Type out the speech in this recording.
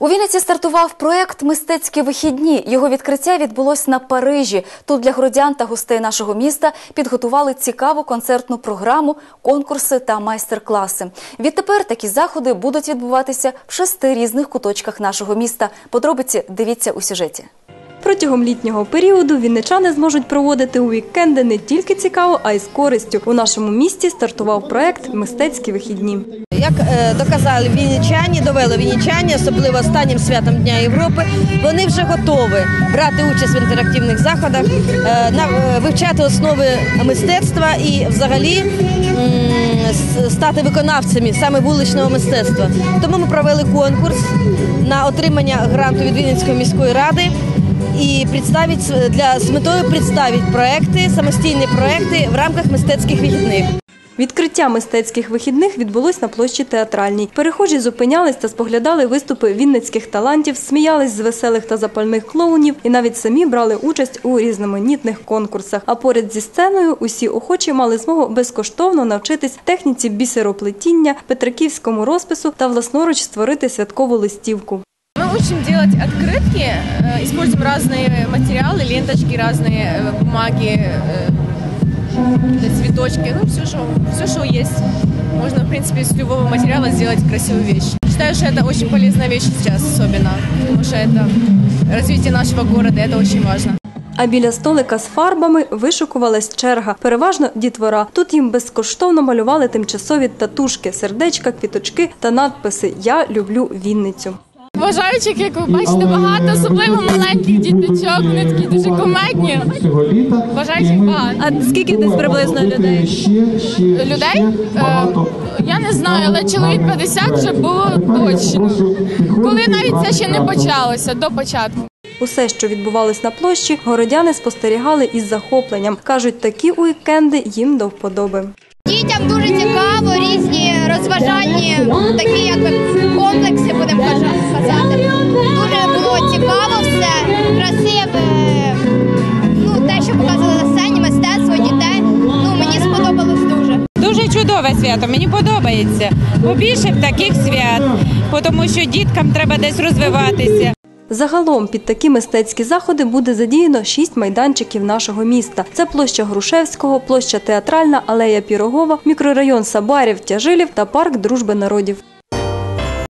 У Вінниці стартував проект Мистецькі вихідні. Його відкриття відбулось на Парижі. Тут для городян та гостей нашого міста підготували цікаву концертну програму, конкурси та майстер-класи. Відтепер такі заходи будуть відбуватися в шести різних куточках нашого міста. Подробиці дивіться у сюжеті. Протягом літнього періоду вінничани зможуть проводити у вікенди не тільки цікаво, а й з користю. У нашому місті стартував проект Мистецькі вихідні. Як е, доказали вінничані, довели вінничані, особливо останнім святом Дня Європи, вони вже готові брати участь в інтерактивних заходах, е, е, вивчати основи мистецтва і взагалі стати виконавцями саме вуличного мистецтва. Тому ми провели конкурс на отримання гранту від Вінницької міської ради. І представить для з метою представити проекти, самостійні проекти в рамках мистецьких вихідних. Відкриття мистецьких вихідних відбулось на площі театральній. Перехожі зупинялись та споглядали виступи вінницьких талантів, сміялись з веселих та запальних клоунів і навіть самі брали участь у різноманітних конкурсах. А поряд зі сценою усі охочі мали змогу безкоштовно навчитись техніці бісероплетіння, петриківському розпису та власноруч створити святкову листівку. Мы учим делать открытки, э, используем разные материалы, ленточки, разные э, бумаги, э, какие-то цветочки, ну все, что, все, что есть. Можно, в принципе, из любого материала сделать красивую вещь. Считаю, что это очень полезная вещь сейчас особенно, потому что это развитие нашего города, и это очень важно. А біля столика з фарбами вишукувалась черга, переважно дітвора. Тут їм безкоштовно малювали тимчасові татушки, сердечка, квіточки та надписи Я люблю Вінницю. Бажаючих, як ви бачите, багато, особливо маленьких діточок. Вони такі дуже комедні. Бажаючих багато. А скільки десь приблизно людей? Людей Е, я не знаю, але чоловік 50 вже було точно. Коли навіть це ще не почалося до початку. Усе, що відбувалось на площі, городяни спостерігали із захопленням. кажуть, такі уікенди їм до вподоби. Дітям дуже цікаво, різні розважальні такі якби комплекси, будемо казати. Дуже було цікаво все, красиве. Ну, те, що показали на сцені, мистецтво дітей. Ну, мені сподобалось дуже. Дуже чудове свято, мені подобається. Побільше б таких свят, тому що діткам треба десь розвиватися. Загалом під такі мистецькі заходи буде задіяно шість майданчиків нашого міста. Це площа Грушевського, площа Театральна, алея Пірогова, мікрорайон Сабарів, Тяжилів та парк Дружби народів.